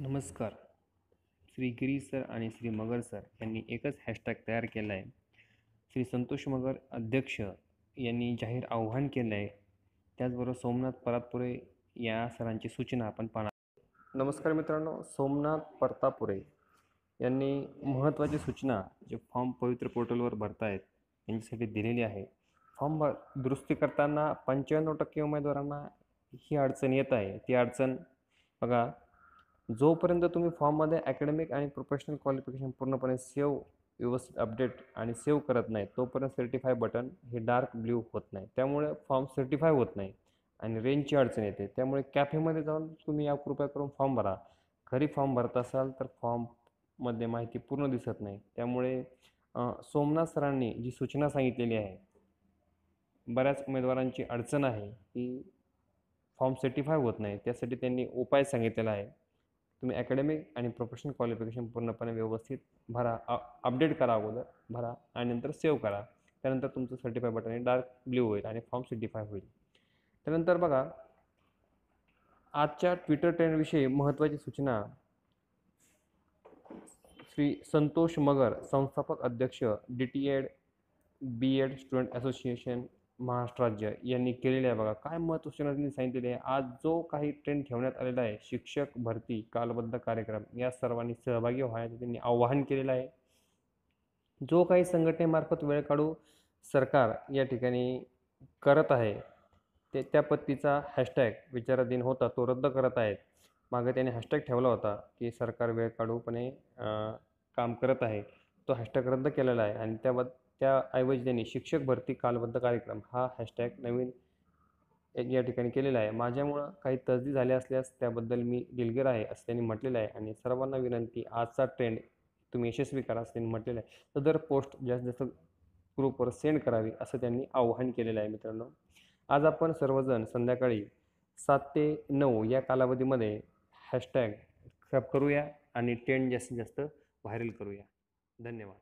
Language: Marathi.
नमस्कार. श्री गिरी सर आणि श्री मगर सर यांनी एकच हॅशटॅग तयार केला आहे श्री संतोष मगर अध्यक्ष यांनी जाहीर आव्हान केलं आहे त्याचबरोबर सोमनाथ परतपुरे या सरांची सूचना आपण पाहणार नमस्कार मित्रांनो सोमनाथ परतापुरे यांनी महत्त्वाची सूचना जे फॉर्म पवित्र पोर्टलवर भरतायत यांच्यासाठी दिलेली आहे. फॉर्म भर दुरुस्ती करताना पंच्याण्णव टक्के उमेदवारांना ही अडचण येत आहे. ती अडचण बघा जोपर्यंत तुम्ही फॉर्ममध्ये अकॅडमिक आणि प्रोफेशनल क्वालिफिकेशन पूर्णपणे सेव्ह व्यवस्थित अपडेट आणि सेव्ह करत नाही तोपर्यंत सर्टिफाय बटन हे डार्क ब्ल्यू होत नाही. त्यामुळे फॉर्म सर्टिफाय होत नाही आणि रेंजची अडचण येते. त्यामुळे कॅफेमध्ये जाऊन तुम्ही या कृपया करून फॉर्म भरा. घरी फॉर्म भरत असाल तर फॉर्ममध्ये माहिती पूर्ण दिसत नाही. त्यामुळे सोमनाथ सरांनी जी सूचना सांगितलेली आहे बऱ्याच उमेदवारांची अडचण आहे की फॉर्म सर्टिफाय होत नाही. त्यासाठी त्यांनी उपाय सांगितलेला आहे. तुम्ही अकॅडमिक आणि प्रोफेशनल क्वालिफिकेशन पूर्णपणे व्यवस्थित भरा अपडेट करा अगोदर भरा आणि नंतर सेव्ह करा. त्यानंतर तुमचं सर्टिफाय बटन हे डार्क ब्ल्यू होईल आणि फॉर्म सर्टिफाय होईल. त्यानंतर बघा आजच्या ट्विटर ट्रेंडविषयी महत्त्वाची सूचना. श्री संतोष मगर संस्थापक अध्यक्ष D T Ed B Ed student association Maharashtra राज्य यांनी केलेले आहे बघा. काय महत्त्व सूचना त्यांनी आहे? आज जो काही ट्रेंड ठेवण्यात आलेला आहे शिक्षक भरती कालबद्ध कार्यक्रम या सर्वांनी सहभागी व्हायचं त्यांनी आवाहन केलेलं आहे. जो काही संघटनेमार्फत वेळ काढू सरकार या ठिकाणी करत आहे ते त्या पत्तीचा हॅशटॅग विचाराधीन होता तो रद्द करत आहेत. मागे त्याने हॅशटॅग ठेवला होता की सरकार वेळ काढूपणे काम करत आहे. तो हॅशटॅग रद्द केलेला आहे आणि त्याबद्दल त्याऐवजी त्यांनी शिक्षक भरती कालबद्ध कार्यक्रम हा हॅशटॅग नवीन या ठिकाणी केलेला आहे. माझ्यामुळं काही तजदी झाल्या असल्यास त्याबद्दल मी दिलगीर आहे असं त्यांनी म्हटलेलं आहे आणि सर्वांना विनंती आजचा ट्रेंड तुम्ही यशस्वी करा असं त्यांनी म्हटलेलं आहे. तर दर पोस्ट जास्तीत जास्त ग्रुपवर सेंड करावी असं त्यांनी आव्हान केलेलं आहे मित्रांनो. आज आपण सर्वजण संध्याकाळी सात ते नऊ या कालावधीमध्ये हॅशटॅग करूया आणि ट्रेंड जास्तीत जास्त व्हायरल करूया. धन्यवाद.